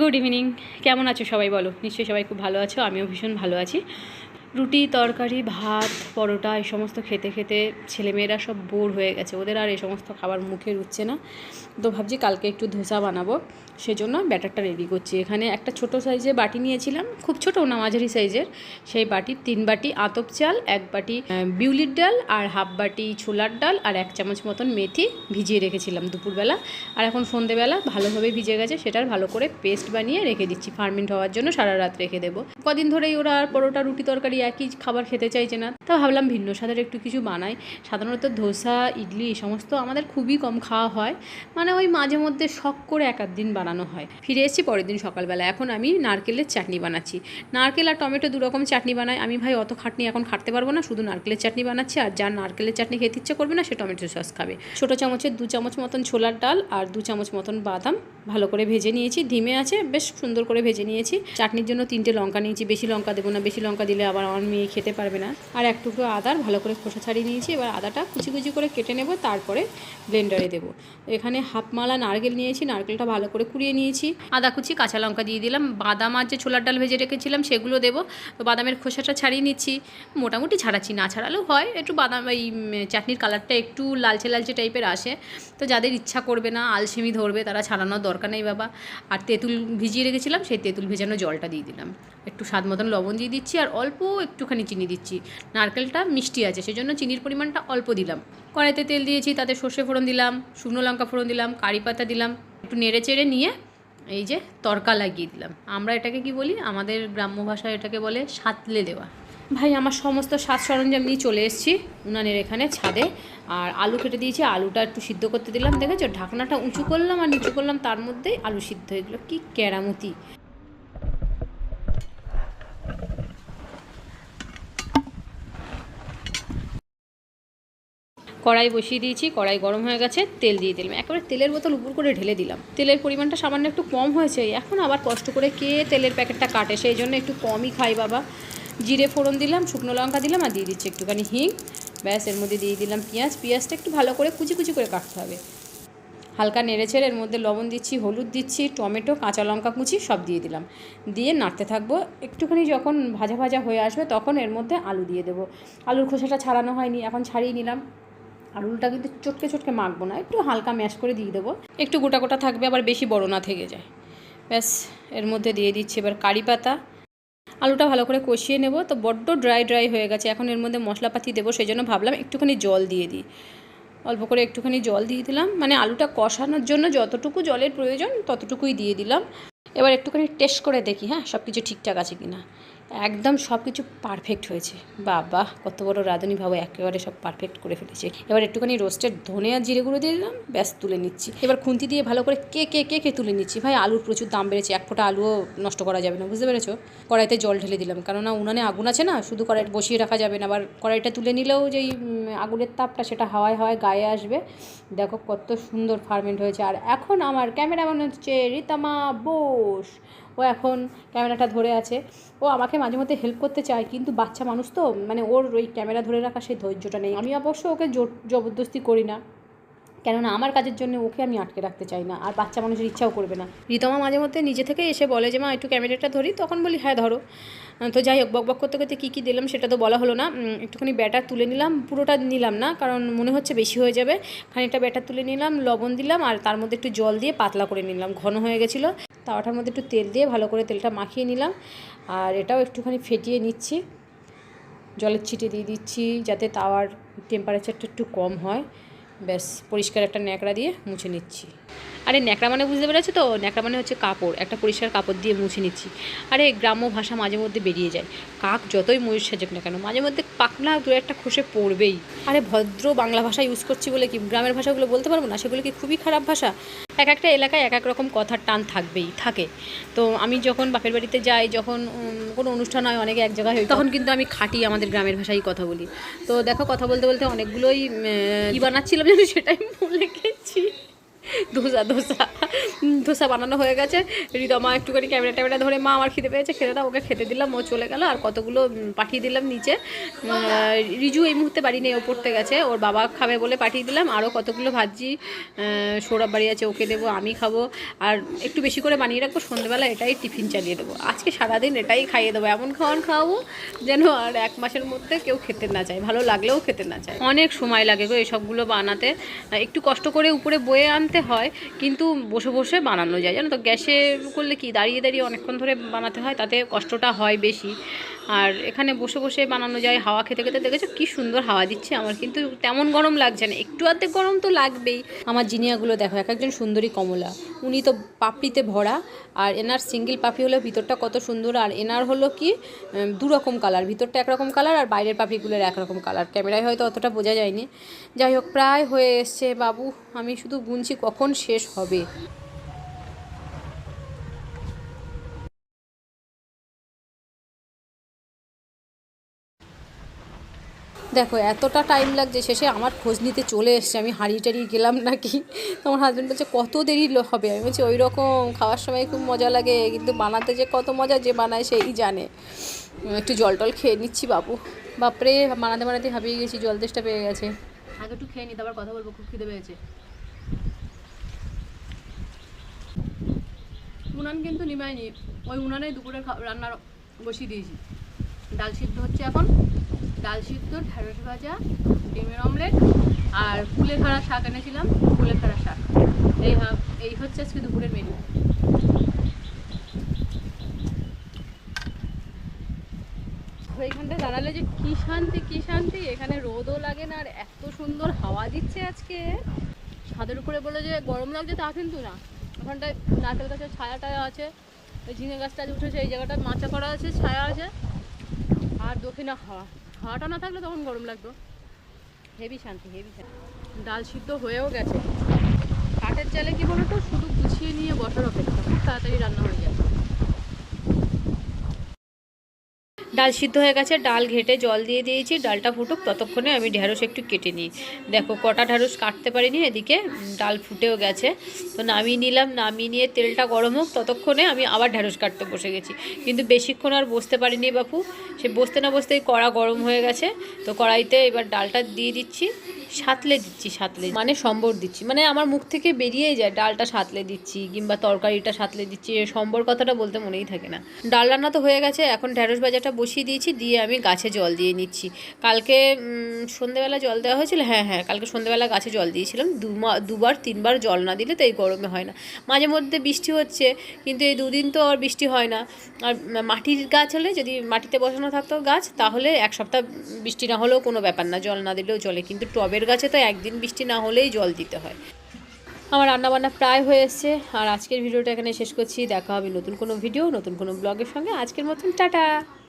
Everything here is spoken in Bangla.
গুড ইভিনিং কেমন আছো সবাই বলো? নিশ্চয়ই সবাই খুব ভালো আছো, আমিও ভীষণ ভালো আছি। রুটি, তরকারি, ভাত, পরোটা এই সমস্ত খেতে খেতে ছেলেমেয়েরা সব বোর হয়ে গেছে। ওদের আর এই সমস্ত খাবার মুখে রুচছে না। তো ভাবছি কালকে একটু ধোসা বানাবো। সেজন্য ব্যাটারটা রেডি করছি। এখানে একটা ছোট সাইজের বাটি নিয়েছিলাম। খুব ছোট না, মাঝারি সাইজের সেই বাটির তিন বাটি আতপ চাল, এক বাটি বিউলির ডাল আর হাফ বাটি ছোলার ডাল আর এক চামচ মতন মেথি ভিজিয়ে রেখেছিলাম দুপুরবেলা। আর এখন সন্ধেবেলা ভালোভাবে ভিজে গেছে। সেটার ভালো করে পেস্ট বানিয়ে রেখে দিচ্ছি। ফার্মেন্ট হওয়ার জন্য সারা রাত রেখে দেবো। কদিন ধরেই ওরা আর পরোটা, রুটি, তরকারি একই খাবার খেতে চাইছে না। তা ভাবলাম ভিন্ন স্বাদের একটু কিছু বানাই। সাধারণত ধোসা, ইডলি এই সমস্ত আমাদের খুবই কম খাওয়া হয়। মানে ওই মাঝে মধ্যে শখ করে এক দিন বানানো হয়। ফিরে এসেছি পরের দিন সকালবেলা। এখন আমি নারকেলের চাটনি বানাচ্ছি। নারকেল আর টমেটো দুরকম চাটনি বানাই। আমি ভাই অত খাটনি এখন খাটতে পারব না। শুধু নারকেলের চাটনি বানাচ্ছি আর যার নারকেলের চাটনি খেতে ইচ্ছে করবে না সে টমেটো সস খাবে। ছোটো চামচের দু চামচ মতন ছোলার ডাল আর দু চামচ মতন বাদাম ভালো করে ভেজে নিয়েছি। ধিমে আছে, বেশ সুন্দর করে ভেজে নিয়েছি। চাটনির জন্য তিনটে লঙ্কা নিয়েছি। বেশি লঙ্কা দেবো না। বেশি লঙ্কা দিলে আবার আমার মেয়ে খেতে পারবে না। আর এক টুকরো আদার ভালো করে খোসা ছাড়িয়ে নিয়েছি, এবার আদাটা কুচি কুচি করে কেটে নেব, তারপরে ব্লেন্ডারে দেবো। এখানে হাফ মালা নারকেল নিয়েছি, নারকেলটা ভালো করে কুড়িয়ে নিয়েছি। আদা কুচি, কাঁচা লঙ্কা দিয়ে দিলাম, বাদাম আর যে ছোলার ডাল ভেজে রেখেছিলাম সেগুলো দেবো। তো বাদামের খোসাটা ছাড়িয়ে নিচ্ছি, মোটামুটি ছাড়াচ্ছি, না ছাড়ালেও হয়, একটু বাদাম, এই চাটনির কালারটা একটু লালচে লালচে টাইপের আসে। তো যাদের ইচ্ছা করবে না, আলসেমি ধরবে, তারা ছাড়ানোর দরকার নেই বাবা। আর তেঁতুল ভিজিয়ে রেখেছিলাম, সেই তেঁতুল ভেজানো জলটা দিয়ে দিলাম। একটু স্বাদ মতন লবণ দিয়ে দিচ্ছি, আর অল্প একটুখানি চিনি দিচ্ছি। নারকেলটা মিষ্টি আছে, সেজন্য চিনির পরিমাণটা অল্প দিলাম। কড়াইতে তেল দিয়েছি, তাতে সর্ষে ফোড়ন দিলাম, শুকনো লঙ্কা ফোড়ন দিলাম, কারি পাতা দিলাম, একটু নেড়ে চেড়ে নিয়ে এই যে তরকা লাগিয়ে দিলাম। আমরা এটাকে কি বলি? আমাদের গ্রাম্য ভাষায় এটাকে বলে সাতলে দেওয়া। ভাই, আমার সমস্ত সাজ সরঞ্জাম নিয়ে চলে এসেছি উনানের এখানে ছাদে। আর আলু কেটে দিয়েছি, আলুটা একটু সিদ্ধ করতে দিলাম। দেখেছ? ঢাকনাটা উঁচু করলাম আর নিচু করলাম, তার মধ্যেই আলু সিদ্ধ হয়ে গেলো। কী কেরামতি! কড়াই বসিয়ে দিয়েছি, কড়াই গরম হয়ে গেছে, তেল দিয়ে দিলাম। একেবারে তেলের বোতল উপর করে ঢেলে দিলাম। তেলের পরিমাণটা সামান্য একটু কম হয়েছে, এখন আবার কষ্ট করে কে তেলের প্যাকেটটা কাটে, সেই জন্য একটু কমই খাই বাবা। জিরে ফোড়ন দিলাম, শুকনো লঙ্কা দিলাম আর দিয়ে দিচ্ছি একটুখানি হিং। ব্যাস, এর মধ্যে দিয়ে দিলাম পেঁয়াজ। পেঁয়াজটা একটু ভালো করে কুচি কুচি করে কাটতে হবে। হালকা নেড়েছেড়ে এর মধ্যে লবণ দিচ্ছি, হলুদ দিচ্ছি, টমেটো, কাঁচা লঙ্কা কুচি সব দিয়ে দিলাম। দিয়ে নাড়তে থাকব। একটুখানি যখন ভাজা ভাজা হয়ে আসবে তখন এর মধ্যে আলু দিয়ে দেবো। আলুর খোসাটা ছাড়ানো হয়নি, এখন ছাড়িয়ে নিলাম। আলুটা কিন্তু চটকে চটকে মাখবো না, একটু হালকা ম্যাশ করে দিয়ে দেবো। একটু গোটা গোটা থাকবে, আবার বেশি বড় না থেকে যায়। ব্যাস, এর মধ্যে দিয়ে দিচ্ছি এবার কারি পাতা। আলুটা ভালো করে কষিয়ে নেব, তো বড্ড ড্রাই ড্রাই হয়ে গেছে। এখন এর মধ্যে মশলাপাতি দেবো, সেই জন্য ভাবলাম একটুখানি জল দিয়ে দিই। অল্প করে একটুখানি জল দিয়ে দিলাম। মানে আলুটা কষানোর জন্য যতটুকু জলের প্রয়োজন ততটুকুই দিয়ে দিলাম। এবার একটুখানি টেস্ট করে দেখি হ্যাঁ সব কিছু ঠিকঠাক আছে কি না একদম সব কিছু পারফেক্ট হয়েছে। বাবা, কত বড় রাঁধুনি ভাবো একেবারে সব পারফেক্ট করে ফেলেছে। এবার একটুখানি রোস্টেড ধনে আর জিরে গুঁড়ো দিয়ে দিলাম, ব্যাস তুলে নিচ্ছি। এবার খুন্তি দিয়ে ভালো করে কে কে কে কে তুলে নিচ্ছি। ভাই, আলুর প্রচুর দাম বেড়েছে, এক ফোঁটা আলুও নষ্ট করা যাবে না, বুঝতে পেরেছ? কড়াইতে জল ঢেলে দিলাম, কেননা উনানে আগুন আছে না, শুধু কড়াই বসিয়ে রাখা যাবে না। আবার কড়াইটা তুলে নিলেও যেই আগুনের তাপটা সেটা হাওয়ায় হাওয়ায় গায়ে আসবে। দেখো কত সুন্দর ফার্মেন্ট হয়েছে। আর এখন আমার ক্যামেরাম্যান হচ্ছে রীতামা বোস। ও এখন ক্যামেরাটা ধরে আছে। ও আমাকে মাঝে মধ্যে হেল্প করতে চায়, কিন্তু বাচ্চা মানুষ তো মানে ওর ওই ক্যামেরা ধরে রাখা সেই ধৈর্যটা নেই। আমি অবশ্য ওকে জোর জবরদস্তি করি না। কেননা আমার কাজের জন্য ওকে আমি আটকে রাখতে চাই না, আর বাচ্চা মানুষের ইচ্ছাও করবে না। রিতমা মাঝে মধ্যে নিজে থেকে এসে বলে যে, মা, একটু ক্যামেরাটা ধরি। তখন বলি হ্যাঁ ধরো। তো যাই হোক, বক বক করতে করতে কী কী দিলাম সেটা তো বলা হলো না। একটুখানি ব্যাটার তুলে নিলাম, পুরোটা নিলাম না, কারণ মনে হচ্ছে বেশি হয়ে যাবে। খানিকটা ব্যাটার তুলে নিলাম, লবণ দিলাম, আর তার মধ্যে একটু জল দিয়ে পাতলা করে নিলাম, ঘন হয়ে গেছিল। তাওয়াটার মধ্যে একটু তেল দিয়ে ভালো করে তেলটা মাখিয়ে নিলাম, আর এটাও একটুখানি ফেটিয়ে নিচ্ছি। জলের ছিটে দিয়ে দিচ্ছি, যাতে তাওয়ার টেম্পারেচারটা একটু কম হয়। ব্যাস পরিষ্কার একটা ন্যাকড়া দিয়ে মুছে নিচ্ছি। আরে ন্যাকড়া মানে বুঝতে পেরেছ তো? ন্যাকড়া মানে হচ্ছে কাপড়, একটা পরিষ্কার কাপড় দিয়ে মুছে নিচ্ছি। আরে গ্রাম্য ভাষা মাঝে মধ্যে বেরিয়ে যায়। কাক যতই ময়ূর সাজুক না কেন, মাঝে মধ্যে পাকনা দু একটা খসে পড়বেই। আরে ভদ্র বাংলা ভাষা ইউজ করছি বলে কি গ্রামের ভাষাগুলো বলতে পারব না? সেগুলো কি খুবই খারাপ ভাষা? এক একটা এলাকায় এক এক রকম কথার টান থাকবেই, থাকে। তো আমি যখন বাপের বাড়িতে যাই, যখন কোনো অনুষ্ঠান হয়, অনেকে এক জায়গায় হয় তখন কিন্তু আমি খাটি আমাদের গ্রামের ভাষায় কথা বলি। তো দেখো কথা বলতে বলতে অনেকগুলোই বানাচ্ছিলাম জানি সেটাই ভুলে গেছি। ধোসা ধোসা। ধোসা বানানো হয়ে গেছে। রিদমা একটুখানি ক্যামেরা ট্যামেরা ধরে, মা আমার খেতে পেয়েছে, খেতে দাও, ওকে খেতে দিলাম, ও চলে গেল, আর কতগুলো পাঠিয়ে দিলাম নিচে। রিজু এই মুহূর্তে বাড়ি নেই, ও পড়তে গেছে, ওর বাবা খাবে বলে পাঠিয়ে দিলাম আরও কতগুলো ভাজি সৌরভ বাড়ি আছে, ওকে দেবো, আমি খাব, আর একটু বেশি করে বানিয়ে রাখব সন্ধ্যেবেলা এটাই টিফিন চালিয়ে দেবো। আজকে সারাদিন এটাই খাইয়ে দেবো, এমন খাওয়ান খাওয়াবো যেন আর এক মাসের মধ্যে কেউ খেতে না চায়, ভালো লাগলেও খেতে না চায়। অনেক সময় লাগে গো এসবগুলো বানাতে, একটু কষ্ট করে উপরে বয়ে আনতে হয়, কিন্তু বসে বসে বানানো যায়। জানো তো, গ্যাসে করলে কি, দাঁড়িয়ে দাঁড়িয়ে অনেকক্ষণ ধরে বানাতে হয়, তাতে কষ্টটা হয় বেশি। আর এখানে বসে বসে বানানো যায় হাওয়া খেতে খেতে। দেখেছ কি সুন্দর হাওয়া দিচ্ছে আমার কিন্তু তেমন গরম লাগছে না। একটু অর্ধেক গরম তো লাগবেই। আমার জিনিয়াগুলো দেখো এক একজন সুন্দরী কমলা। উনি তো পাপড়িতে ভরা আর এনার সিঙ্গেল পাপড়ি হলো ভিতরটা কত সুন্দর। আর এনার হলো কি উম, দু রকম কালার। ভিতরটা একরকম কালার আর বাইরের পাপড়িগুলোর একরকম কালার। ক্যামেরায় হয়তো অতটা বোঝা যায়নি। যাই হোক প্রায় হয়ে এসছে। বাবু আমি শুধু গুনছি কখন শেষ হবে। দেখো, এতটা টাইম লাগছে, শেষে আমার খোঁজ নিতে চলে এসছে। আমি হারিয়ে টারিয়ে গেলাম নাকি? তোমার হাজব্যান্ড বলছে, কত দেরি হবে। আমি বলছি ওই রকম খাওয়ার সময় খুব মজা লাগে, কিন্তু বানাতে যে কত মজা যে বানায় সেই জানে। একটু জল টল খেয়ে নিচ্ছি, বাবু। বাপরে, বানাতে বানাতে হাবিয়ে গেছি, জল তেষ্টা পেয়ে গেছে। আগে একটু খেয়ে নি, তারপর কথা বলব, খুব খিদে পেয়েছে। উনান কিন্তু নিমাইনি। ওই উনানে দুপুরে রান্নার বসিয়ে দিয়েছি। ডাল সিদ্ধ হচ্ছে এখন। ডাল সিদ্ধ ঢেঁড়স ভাজা, ডিমের অমলেট আর কুলেখাড়া শাক এনেছিলাম কুলেখাড়া শাক। এই এই হচ্ছে আজকে দুপুরের মেনু এইখানটায় দাঁড়ালে যে কি শান্তি কি শান্তি, এখানে রোদও লাগে না আর এত সুন্দর হাওয়া দিচ্ছে আজকে। ছাদের উপরে বলে যে গরম লাগছে তা কিন্তু না। ওখানটায় নারকেল গাছের ছায়া আছে, ওই ঝিঙে গাছটা উঠেছে, এই জায়গাটায় মাচা করা আছে, ছায়া আছে, আর দক্ষিণা হাওয়া। হাওয়াটা না থাকলে তখন গরম লাগতো। হেভি শান্তি হেভি শান্তি। ডাল সিদ্ধ হয়েও গেছে। কাঠের চালে কি বলো তো শুধু গুছিয়ে নিয়ে বসার অপেক্ষা। খুব তাড়াতাড়ি রান্না হয়ে যায় ডাল সিদ্ধ হয়ে গেছে, ডাল ঘেটে জল দিয়ে দিয়েছি, ডালটা ফুটুক, ততক্ষণে আমি ঢ্যাঁড়স একটু কেটে নিই। দেখো, কটা ঢ্যাঁড়স কাটতে পারিনি, এদিকে ডাল ফুটেও গেছে। তো নামিয়ে নিলাম, নামিয়ে নিয়ে তেলটা গরম হোক, ততক্ষণে আমি আবার ঢ্যাঁড়স কাটতে বসে গেছি। কিন্তু বেশিক্ষণ আর বসতে পারিনি বাপু, সে বসতে না বসতেই কড়া গরম হয়ে গেছে। তো কড়াইতে এবার ডালটা দিয়ে দিচ্ছি। সাতলে দিচ্ছি, সাতলে মানে সম্বর দিচ্ছি মানে আমার মুখ থেকে বেরিয়েই যায়, ডালটা সাতলে দিচ্ছি কিংবা তরকারিটা সাতলে দিচ্ছি সম্বর কথাটা বলতে মনেই থাকে না। ডাল রান্না তো হয়ে গেছে, এখন ঢ্যাঁড়স বাজারটা বসিয়ে দিয়েছি, দিয়ে আমি গাছে জল দিয়ে নিচ্ছি। কালকে সন্ধেবেলা জল দেওয়া হয়েছিল? হ্যাঁ হ্যাঁ কালকে সন্ধেবেলা গাছে জল দিয়েছিলাম দুবার, তিনবার জল না দিলে তো এই গরমে হয় না। মাঝে মধ্যে বৃষ্টি হচ্ছে, কিন্তু এই দুদিন তো আর বৃষ্টি হয় না। আর মাটির গাছ হলে যদি মাটিতে বসানো থাকতো গাছ, তাহলে এক সপ্তাহ বৃষ্টি না হলেও কোনো ব্যাপার না, জল না দিলেও চলে, কিন্তু টবের গাছে তো একদিন বৃষ্টি না হলেই জল দিতে হয়। আমার রান্নাবান্না প্রায় হয়ে এসছে আর আজকের ভিডিওটা এখানে শেষ করছি। দেখা হবে নতুন কোনো ভিডিও, নতুন কোনো ব্লগের সঙ্গে। আজকের মতন, টাটা!